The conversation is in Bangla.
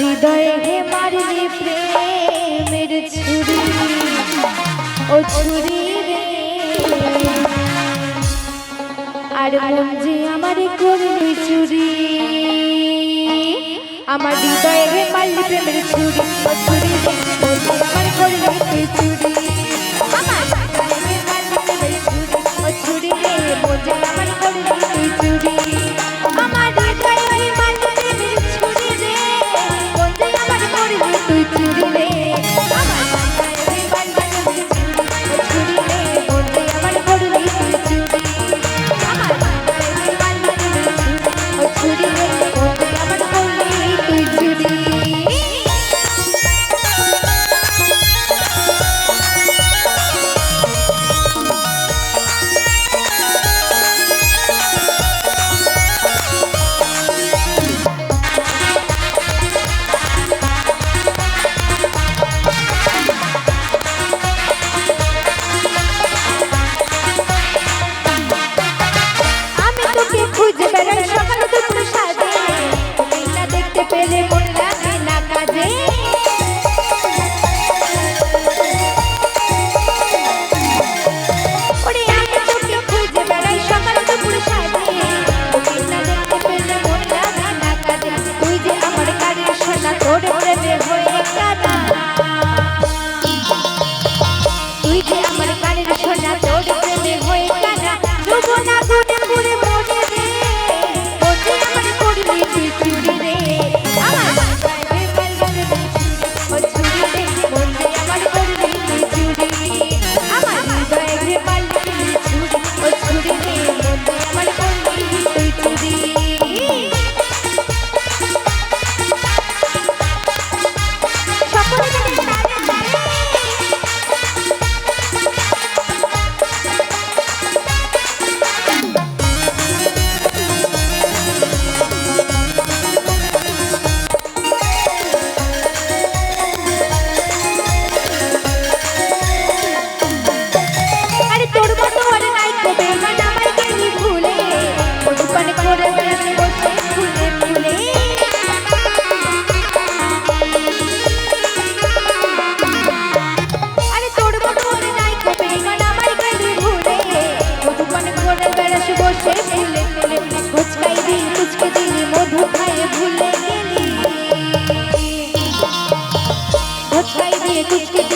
হৃদয়ে ঘে মারলি প্রেমের ছুরি, ও ছুরি রে। আর যে আমার করলি চুরি আমার হৃদয়ে ঘে মারলি প্রেমের ছুরি, ও ছুরি রে। আমার করলি de 그